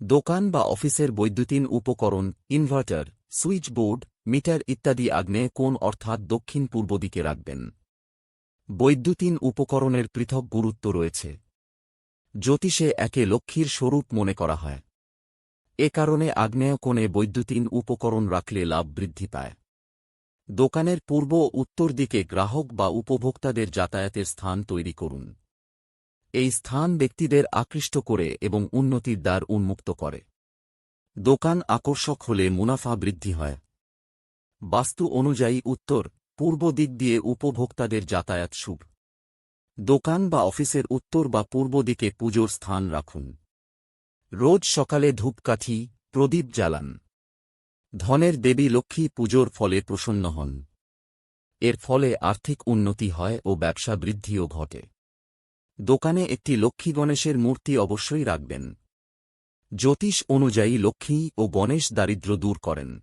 দোকান বা অফিসের বৈদ্যুতিন উপকরণ, ইনভার্টার, সুইচ বোর্ড, মিটার ইত্যাদি আগ্নেয় কোণ অর্থাৎ দক্ষিণ পূর্ব দিকে রাখবেন। বৈদ্যুতিন উপকরণের পৃথক গুরুত্ব রয়েছে। জ্যোতিষে একে লক্ষ্মীর স্বরূপ মনে করা হয়। এ কারণে আগ্নেয় কোণে বৈদ্যুতিন উপকরণ রাখলে লাভ বৃদ্ধি পায়। দোকানের পূর্ব উত্তর দিকে গ্রাহক বা উপভোক্তাদের যাতায়াতের স্থান তৈরি করুন। এই স্থান ব্যক্তিদের আকৃষ্ট করে এবং উন্নতির দ্বার উন্মুক্ত করে। দোকান আকর্ষক হলে মুনাফা বৃদ্ধি হয়। বাস্তু অনুযায়ী উত্তর, পূর্ব দিক দিয়ে উপভোক্তাদের যাতায়াত শুভ। দোকান বা অফিসের উত্তর বা পূর্ব দিকে পুজোর স্থান রাখুন। রোজ সকালে ধূপকাঠি, প্রদীপ জ্বালান। ধনের দেবী লক্ষ্মী পুজোর ফলে প্রসন্ন হন। এর ফলে আর্থিক উন্নতি হয় ও ব্যবসা বৃদ্ধিও ঘটে। দোকানে একটি লক্ষ্মী গণেশের মূর্তি অবশ্যই রাখবেন। জ্যোতিষ অনুযায়ী লক্ষ্মী ও গণেশ দারিদ্র্য দূর করেন।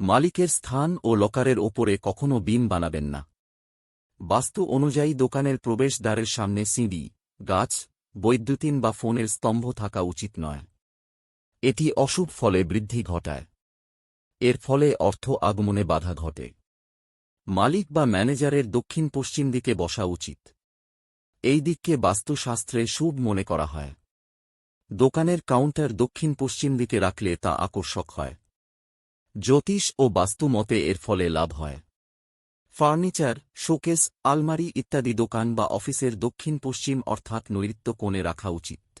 মালিকের স্থান ও লকারের ওপরে কখনও বিম বানাবেন না। বাস্তু অনুযায়ী দোকানের প্রবেশদ্বারের সামনে সিঁড়ি, গাছ, বৈদ্যুতিন বা ফোনের স্তম্ভ থাকা উচিত নয়। এটি অশুভ ফলে বৃদ্ধি ঘটায়। এর ফলে অর্থ আগমনে বাধা ঘটে। মালিক বা ম্যানেজারের দক্ষিণ পশ্চিম দিকে বসা উচিত। এই দিককে বাস্তুশাস্ত্রে শুভ মনে করা হয়। দোকানের কাউন্টার দক্ষিণ পশ্চিম দিকে রাখলে তা আকর্ষক হয়। জ্যোতিষ ও বাস্তু মতে এর ফলে লাভ হয়। ফার্নিচার, শোকেস, আলমারি ইত্যাদি দোকান বা অফিসের দক্ষিণ পশ্চিম অর্থাৎ নৈরিত্য কোণে রাখা উচিত।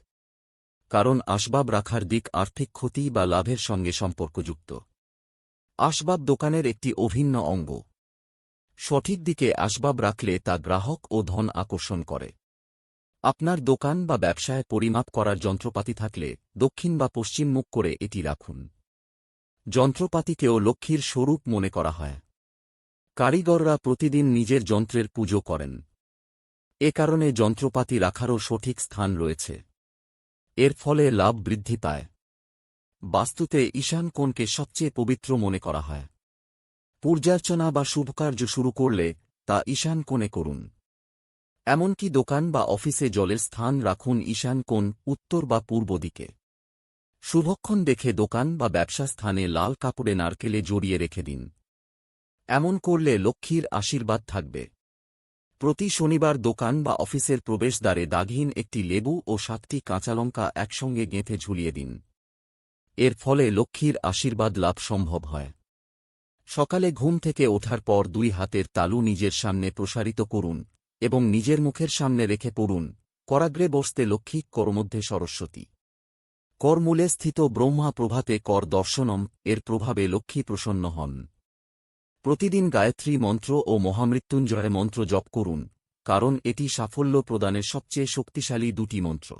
কারণ আসবাব রাখার দিক আর্থিক ক্ষতি বা লাভের সঙ্গে সম্পর্কযুক্ত। আসবাব দোকানের একটি অভিন্ন অঙ্গ। সঠিক দিকে আসবাব রাখলে তা গ্রাহক ও ধন আকর্ষণ করে। আপনার দোকান বা ব্যবসায় পরিমাপ করার যন্ত্রপাতি থাকলে দক্ষিণ বা পশ্চিম মুখ করে এটি রাখুন। যন্ত্রপাতিকেও লক্ষ্মীর স্বরূপ মনে করা হয়। কারিগররা প্রতিদিন নিজের যন্ত্রের পুজো করেন। এ কারণে যন্ত্রপাতি রাখারও সঠিক স্থান রয়েছে। এর ফলে লাভ বৃদ্ধি পায়। বাস্তুতে ঈশান কোণকে সবচেয়ে পবিত্র মনে করা হয়। পূর্যার্চনা বা শুভকার্য শুরু করলে তা ঈশান কোণে করুন। এমনকি দোকান বা অফিসে জলের স্থান রাখুন ঈশান কোণ উত্তর বা পূর্ব দিকে। শুভক্ষণ দেখে দোকান বা ব্যবসা স্থানে লাল কাপড়ে নারকেলে জড়িয়ে রেখে দিন। এমন করলে লক্ষ্মীর আশীর্বাদ থাকবে। প্রতি শনিবার দোকান বা অফিসের প্রবেশদ্বারে দাগহীন একটি লেবু ও সাতটি কাঁচালঙ্কা একসঙ্গে গেঁথে ঝুলিয়ে দিন। এর ফলে লক্ষ্মীর আশীর্বাদ লাভ সম্ভব হয়। সকালে ঘুম থেকে ওঠার পর দুই হাতের তালু নিজের সামনে প্রসারিত করুন এবং নিজের মুখের সামনে রেখে পড়ুন, করাগ্রে বসতে লক্ষ্মী করমধ্যে সরস্বতী। করমূলে স্থিত ব্রহ্মা প্রভাতে কর দর্শনম, এর প্রভাবে লক্ষ্মী প্রসন্ন হন। প্রতিদিন গায়ত্রী মন্ত্র ও মহামৃত্যুঞ্জয় মন্ত্র জপ করুন, কারণ এটি সাফল্য প্রদানের সবচেয়ে শক্তিশালী দুটি মন্ত্র।